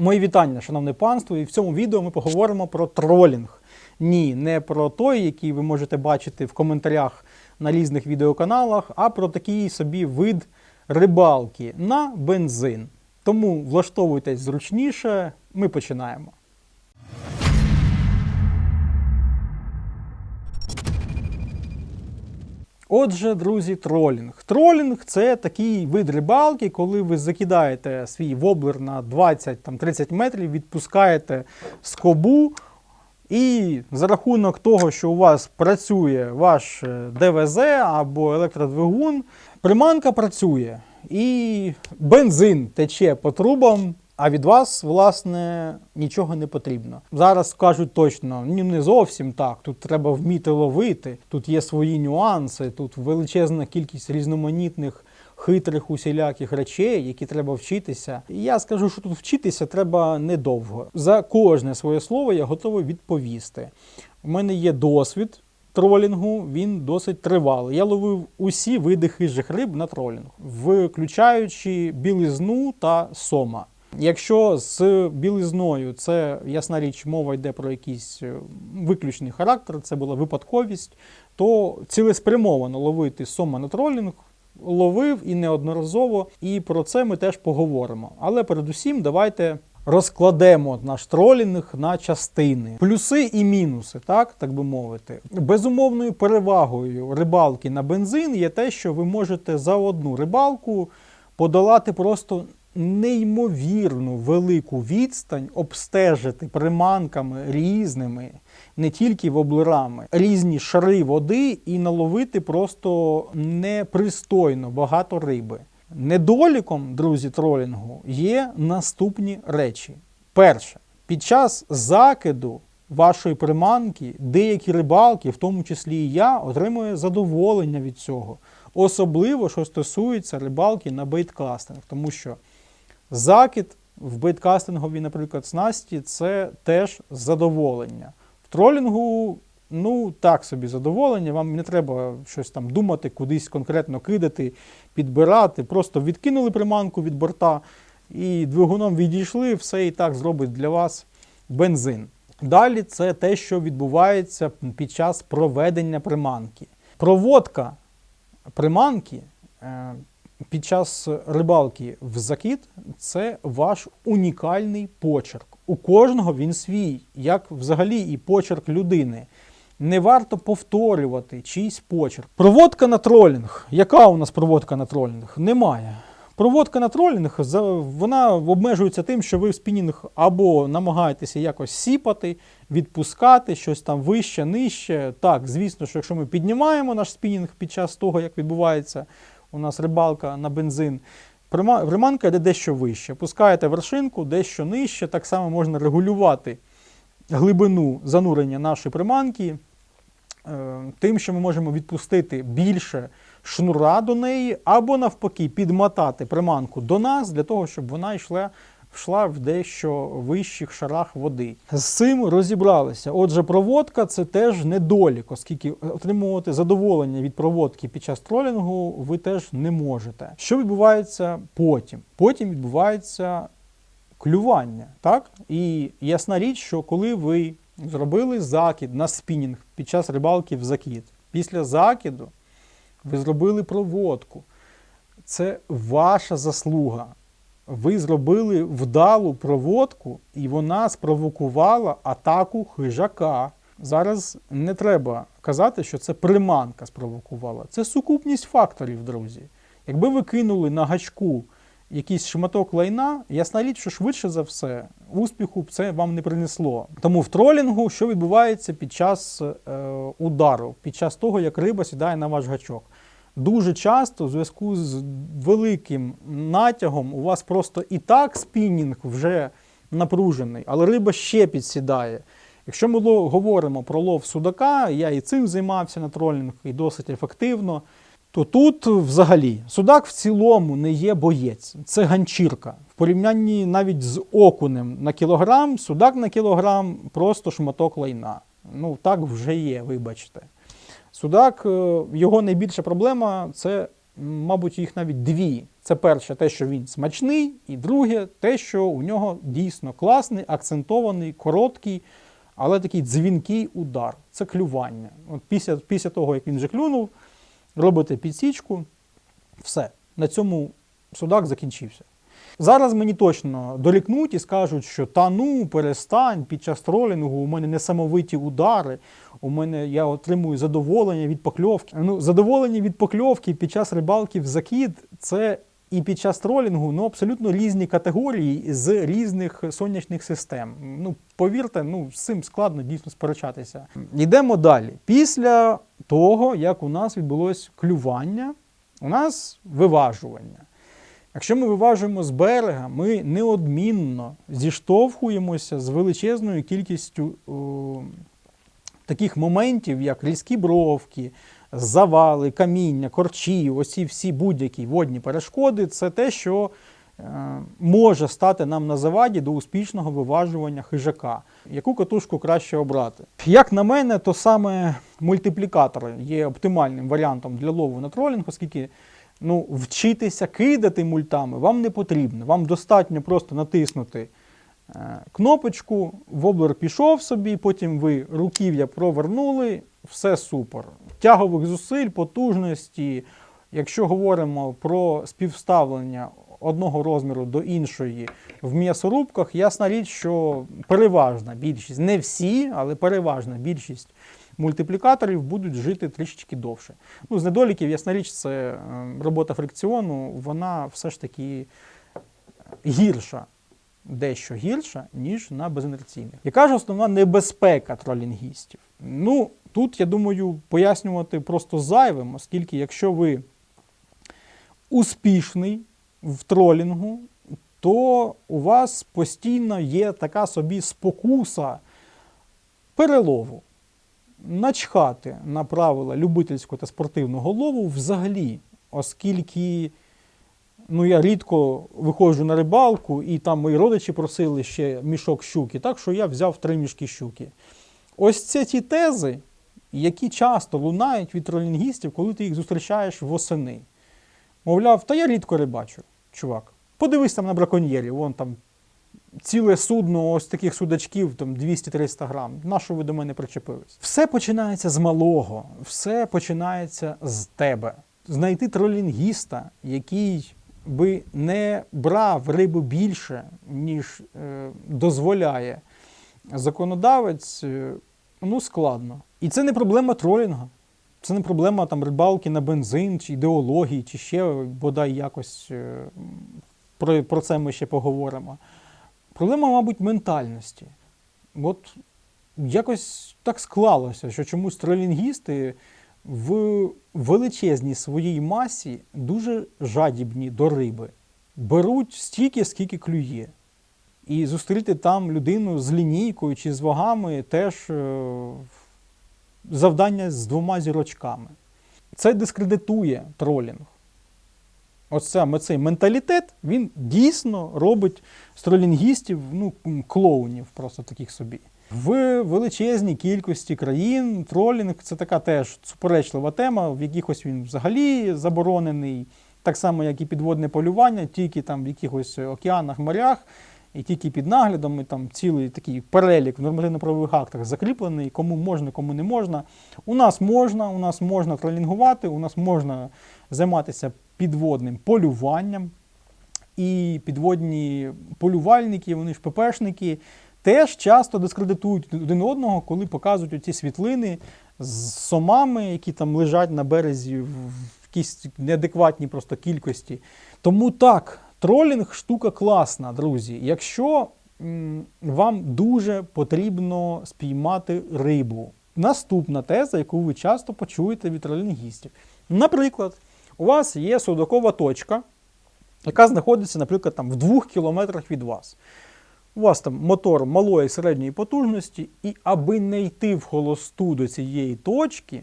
Мої вітання, шановне панство, і в цьому відео ми поговоримо про тролінг. Ні, не про той, який ви можете бачити в коментарях на різних відеоканалах, а про такий собі вид рибалки на бензин. Тому влаштовуйтесь зручніше, ми починаємо. Отже, друзі, тролінг. Тролінг це такий вид рибалки, коли ви закидаєте свій воблер на 20-30 метрів, відпускаєте скобу, і за рахунок того, що у вас працює ваш е, ДВЗ або електродвигун, приманка працює і бензин тече по трубам. А від вас, власне, нічого не потрібно. Зараз кажуть точно, ні, не зовсім так. Тут треба вміти ловити, тут є свої нюанси, тут величезна кількість різноманітних хитрих усіляких речей, які треба вчитися. І я скажу, що тут вчитися треба недовго. За кожне своє слово я готовий відповісти. У мене є досвід. Тролінгу він досить тривалий. Я ловив усі види хижих риб на тролінг, включаючи білизну та сома. Якщо з білизною це ясна річ, мова йде про якийсь е, виключний характер, це була випадковість, то цілеспрямовано ловити сома на тролінг ловив і неодноразово, і про це ми теж поговоримо. Але передусім давайте розкладемо наш тролінг на частини. Плюси і мінуси, так, так би мовити. Безумовною перевагою рибалки на бензин є те, що ви можете за одну рибалку подолати просто неймовірну велику відстань, обстежити приманками різними, не тільки воблерами, різні шари води і наловити просто непристойно багато риби. Недоліком, друзі, тролінгу є наступні речі. Перше, під час закиду вашої приманки деякі рибалки, в тому числі і я, отримує задоволення від цього. Особливо, що стосується рибалки на бейткастинг, тому що закид в бейткастинговій, наприклад, снасті це теж задоволення. В тролінгу, ну так собі задоволення, вам не треба щось там думати, кудись конкретно кидати, підбирати. Просто відкинули приманку від борта і двигуном відійшли, все і так зробить для вас бензин. Далі це те, що відбувається під час проведення приманки. Проводка приманки е, під час рибалки в закид це ваш унікальний почерк. У кожного він свій, як взагалі і почерк людини. Не варто повторювати чийсь почерк. Проводка на тролінг. Яка у нас проводка на тролінг? Немає. Проводка на тролінг вона обмежується тим, що ви в спінінг або намагаєтеся якось сіпати, відпускати щось там вище, нижче. Так, звісно, що якщо ми піднімаємо наш спінінг під час того, як відбувається у нас рибалка на бензин, приманка йде дещо вище. Пускаєте вершинку дещо нижче, так само можна регулювати глибину занурення нашої приманки е, тим, що ми можемо відпустити більше шнура до неї, або навпаки підмотати приманку до нас для того, щоб вона йшла, йшла в дещо вищих шарах води. З цим розібралися. Отже, проводка це теж недолік, оскільки отримувати задоволення від проводки під час тролінгу ви теж не можете. Що відбувається потім? Потім відбувається клювання. Так? І ясна річ, що коли ви зробили закид на спінінг під час рибалки в закид, після закиду ви зробили проводку. Це ваша заслуга. Ви зробили вдалу проводку, і вона спровокувала атаку хижака. Зараз не треба казати, що це приманка спровокувала. Це сукупність факторів, друзі. Якби ви кинули на гачку якийсь шматок лайна, ясна річ, що швидше за все успіху це вам не принесло. Тому в тролінгу що відбувається під час е, удару, під час того, як риба сідає на ваш гачок. Дуже часто, в зв'язку з великим натягом, у вас просто і так спінінг вже напружений, але риба ще підсідає. Якщо ми говоримо про лов судака, я і цим займався на тролінг і досить ефективно, то тут взагалі судак в цілому не є боєць, це ганчірка. В порівнянні навіть з окунем на кілограм, судак на кілограм просто шматок лайна. Ну так вже є, вибачте. Судак, е, його найбільша проблема це мабуть, їх навіть дві. Це перше, те, що він смачний, і друге, те, що у нього дійсно класний, акцентований, короткий, але такий дзвінкий удар. Це клювання. От після, після того, як він вже клюнув, робите підсічку, все. На цьому судак закінчився. Зараз мені точно дорікнуть і скажуть, що та ну перестань під час тролінгу, у мене несамовиті удари, у мене я отримую задоволення від покльовки. Ну, задоволення від покльовки під час рибалки в закид це і під час тролінгу ну, абсолютно різні категорії з різних сонячних систем. Ну, повірте, ну, з цим складно дійсно сперечатися. Йдемо далі. Після того, як у нас відбулось клювання, у нас виважування. Якщо ми виважуємо з берега, ми неодмінно зіштовхуємося з величезною кількістю о, таких моментів, як різкі бровки, завали, каміння, корчі, оці всі будь-які водні перешкоди, це те, що е, може стати нам на заваді до успішного виважування хижака. Яку катушку краще обрати? Як на мене, то саме мультиплікатор є оптимальним варіантом для лову на тролінг, оскільки ну, вчитися кидати мультами вам не потрібно. Вам достатньо просто натиснути е, кнопочку, воблер пішов собі, потім ви руків'я провернули, все супер. Тягових зусиль, потужності. Якщо говоримо про співставлення одного розміру до іншої в м'ясорубках, ясна річ, що переважна більшість, не всі, але переважна більшість мультиплікаторів будуть жити трішечки довше. Ну, з недоліків, ясна річ, це е, робота фрикціону, вона все ж таки гірша, дещо гірша, ніж на безінерційних. Яка ж основна небезпека тролінгістів? Ну, тут, я думаю, пояснювати просто зайвим, оскільки якщо ви успішний в тролінгу, то у вас постійно є така собі спокуса перелову начхати на правила любительського та спортивного лову взагалі, оскільки ну, я рідко виходжу на рибалку, і там мої родичі просили ще мішок щуки, так що я взяв три мішки щуки. Ось це ті тези, які часто лунають від тролінгістів, коли ти їх зустрічаєш восени. Мовляв, та я рідко рибачу, чувак. Подивись там на браконьєрів, вон там ціле судно ось таких судачків, там 200-300 грам. На що ви до мене причепились? Все починається з малого, все починається з тебе. Знайти тролінгіста, який би не брав рибу більше, ніж е, дозволяє законодавець, е, ну складно. І це не проблема тролінга. Це не проблема там рибалки на бензин, чи ідеології, чи ще бодай якось е, про, про це ми ще поговоримо. Проблема, мабуть, ментальності. От якось так склалося, що чомусь тролінгісти в величезній своїй масі дуже жадібні до риби. Беруть стільки, скільки клює. І зустріти там людину з лінійкою чи з вагами теж е, завдання з двома зірочками. Це дискредитує тролінг. Оце цей менталітет, він дійсно робить з тролінгістів ну, клоунів просто таких собі. В величезній кількості країн тролінг це така теж суперечлива тема, в якихось він взагалі заборонений, так само, як і підводне полювання, тільки там в якихось океанах, морях, і тільки під наглядом, і там цілий такий перелік в нормативно-правових актах закріплений, кому можна, кому не можна. У нас можна, у нас можна тролінгувати, у нас можна займатися підводним полюванням. І підводні полювальники, вони ж ППшники, теж часто дискредитують один одного, коли показують оці світлини з сомами, які там лежать на березі в якійсь неадекватній просто кількості. Тому так, тролінг штука класна, друзі. Якщо вам дуже потрібно спіймати рибу. Наступна теза, яку ви часто почуєте від тролінгістів. Наприклад, у вас є судокова точка, яка знаходиться, наприклад, там, в двох кілометрах від вас. У вас там мотор малої середньої потужності, і аби не йти в холосту до цієї точки,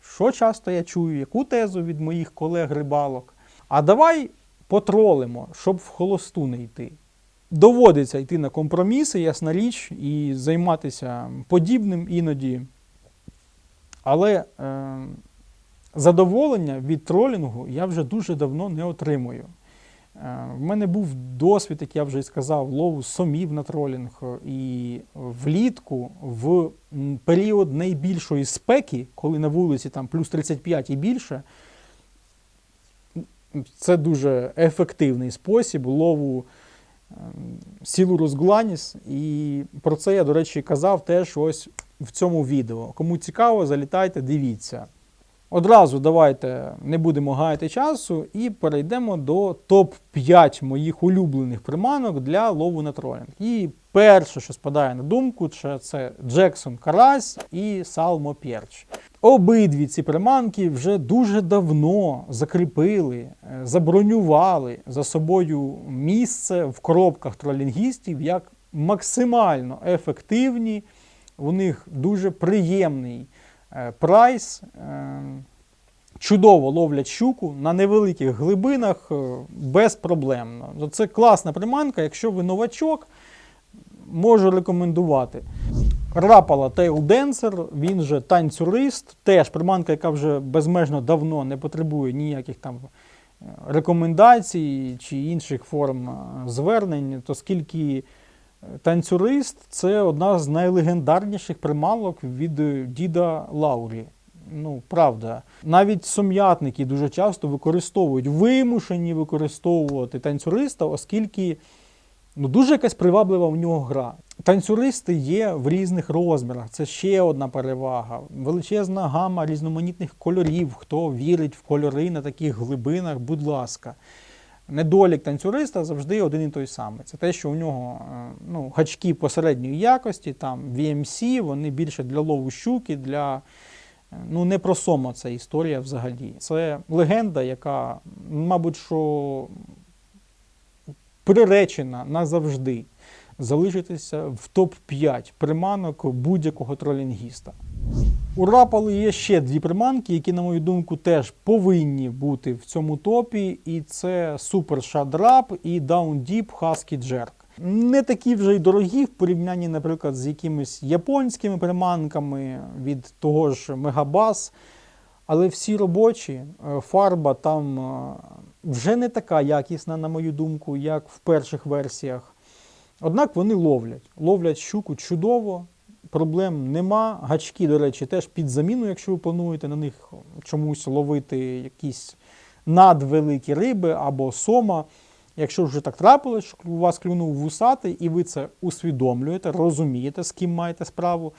що часто я чую, яку тезу від моїх колег-рибалок, а давай потролимо, щоб в холосту не йти. Доводиться йти на компроміси, ясна річ, і займатися подібним іноді. Але е, задоволення від тролінгу я вже дуже давно не отримую. Е, В мене був досвід, як я вже і сказав, лову сомів на тролінг. І влітку, в період найбільшої спеки, коли на вулиці там плюс 35 і більше, це дуже ефективний спосіб лову ем, сілурус гланіс. І про це я, до речі, казав теж ось в цьому відео. Кому цікаво, залітайте, дивіться. Одразу давайте не будемо гаяти часу і перейдемо до топ-5 моїх улюблених приманок для лову на тролінг. І перше, що спадає на думку, це, Джексон Карась і Салмо Перч. Обидві ці приманки вже дуже давно закріпили, е, забронювали за собою місце в коробках тролінгістів як максимально ефективні. У них дуже приємний прайс. е, Чудово ловлять щуку на невеликих глибинах е, безпроблемно. Це класна приманка, якщо ви новачок, можу рекомендувати. Рапала Tail Dancer, він же танцюрист, теж приманка, яка вже безмежно давно не потребує ніяких там е, рекомендацій чи інших форм е, звернень, оскільки танцюрист це одна з найлегендарніших приманок від діда Лаурі. Ну, правда, навіть сум'ятники дуже часто використовують, вимушені використовувати танцюриста, оскільки ну, дуже якась приваблива в нього гра. Танцюристи є в різних розмірах. Це ще одна перевага. Величезна гама різноманітних кольорів. Хто вірить в кольори на таких глибинах, будь ласка. Недолік танцюриста завжди один і той самий. Це те, що у нього е, ну, гачки посередньої якості, там VMC, вони більше для лову щуки, для. е, Ну, не про сома ця історія взагалі. Це легенда, яка, мабуть, що приречена назавжди залишитися в топ-5 приманок будь-якого тролінгіста. У Рапали є ще дві приманки, які, на мою думку, теж повинні бути в цьому топі. І це Super Shad і Down Deep Husky Jerk. Не такі вже й дорогі в порівнянні, наприклад, з якимись японськими приманками від того ж Мегабас. Але всі робочі, е, фарба там е, вже не така якісна, на мою думку, як в перших версіях. Однак вони ловлять. Ловлять щуку чудово, проблем нема. Гачки, до речі, теж під заміну, якщо ви плануєте на них чомусь ловити якісь надвеликі риби або сома. Якщо вже так трапилось, що у вас клюнув вусатий, і ви це усвідомлюєте, розумієте, з ким маєте справу,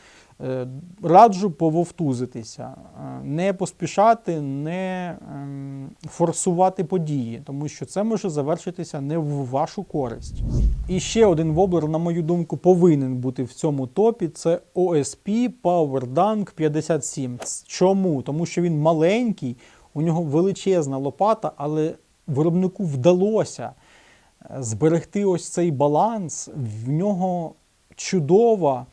раджу пововтузитися, е, не поспішати, не ем, форсувати події, тому що це може завершитися не в вашу користь. І ще один воблер, на мою думку, повинен бути в цьому топі. Це OSP Power Dunk 57. Чому? Тому що він маленький, у нього величезна лопата, але виробнику вдалося е, зберегти ось цей баланс. В нього чудова, е,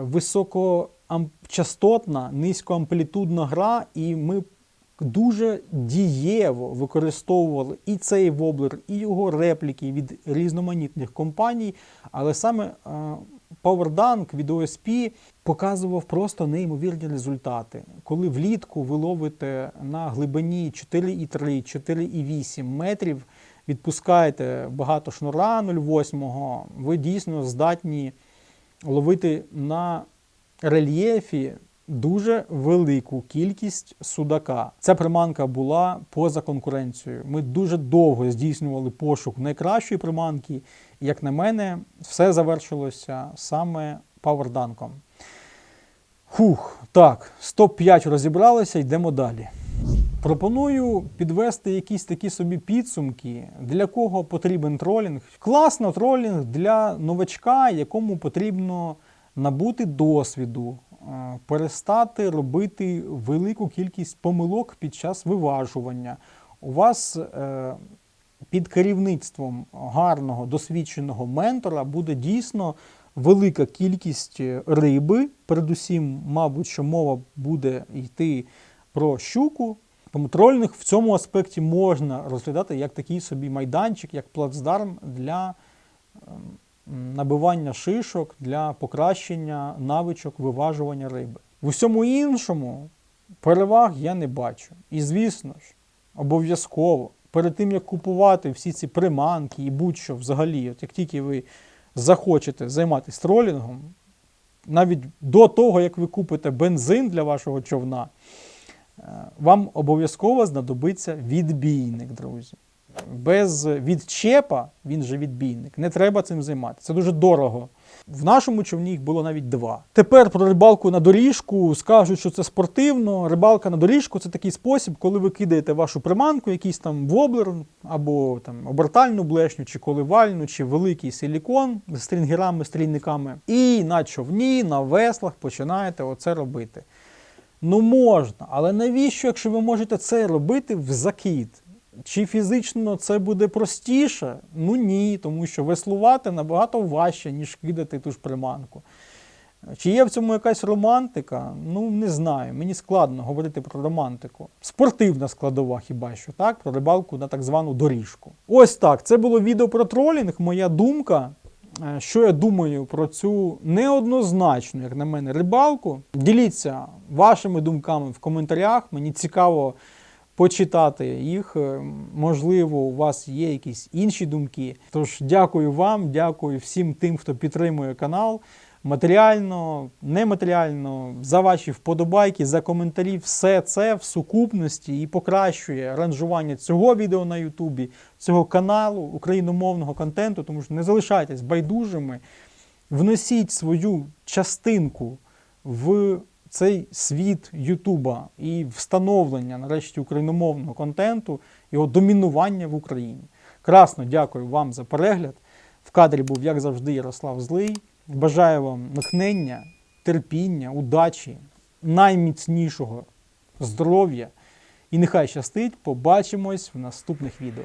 високочастотна, низькоамплітудна гра, і ми дуже дієво використовували і цей воблер, і його репліки від різноманітних компаній. Але саме е, PowerDunk від OSP показував просто неймовірні результати. Коли влітку ви ловите на глибині 4,3, 4,8 метрів, відпускаєте багато шнура 0,8, ви дійсно здатні ловити на рельєфі дуже велику кількість судака. Ця приманка була поза конкуренцією. Ми дуже довго здійснювали пошук найкращої приманки. І, як на мене, все завершилося саме паверданком. Фух, так, з топ-5 розібралися, йдемо далі. Пропоную підвести якісь такі собі підсумки, для кого потрібен тролінг. Класно тролінг для новачка, якому потрібно набути досвіду, е, перестати робити велику кількість помилок під час виважування. У вас е, під керівництвом гарного досвідченого ментора буде дійсно велика кількість риби. Передусім, мабуть, що мова буде йти про щуку. Тому тролінг в цьому аспекті можна розглядати як такий собі майданчик, як плацдарм для ем, набивання шишок, для покращення навичок виважування риби. В усьому іншому переваг я не бачу. І звісно ж, обов'язково, перед тим як купувати всі ці приманки і будь-що взагалі, от як тільки ви захочете займатися тролінгом, навіть до того, як ви купите бензин для вашого човна, вам обов'язково знадобиться відбійник, друзі. Без відчепа, він же відбійник, не треба цим займатися. Це дуже дорого. В нашому човні їх було навіть два. Тепер про рибалку на доріжку скажуть, що це спортивно. Рибалка на доріжку це такий спосіб, коли ви кидаєте вашу приманку, якийсь там воблер або там обертальну блешню, чи коливальну, чи великий силікон з стрінгерами, стрільниками, і на човні, на веслах починаєте оце робити. Ну можна, але навіщо, якщо ви можете це робити в закид? Чи фізично це буде простіше? Ну ні, тому що веслувати набагато важче, ніж кидати ту ж приманку. Чи є в цьому якась романтика? Ну не знаю. Мені складно говорити про романтику. Спортивна складова, хіба що так, про рибалку на так звану доріжку. Ось так. Це було відео про тролінг. Моя думка. Е, Що я думаю про цю неоднозначну, як на мене, рибалку? Діліться вашими думками в коментарях. Мені цікаво почитати їх. Е, Можливо, у вас є якісь інші думки. Тож дякую вам, дякую всім тим, хто підтримує канал. Матеріально, нематеріально, за ваші вподобайки, за коментарі, все це в сукупності і покращує ранжування цього відео на Ютубі, цього каналу україномовного контенту, тому що не залишайтесь байдужими, вносіть свою частинку в цей світ Ютуба і встановлення нарешті україномовного контенту, його домінування в Україні. Красно дякую вам за перегляд. В кадрі був, як завжди, Ярослав Злий. Бажаю вам натхнення, терпіння, удачі, найміцнішого здоров'я. І нехай щастить. Побачимось в наступних відео.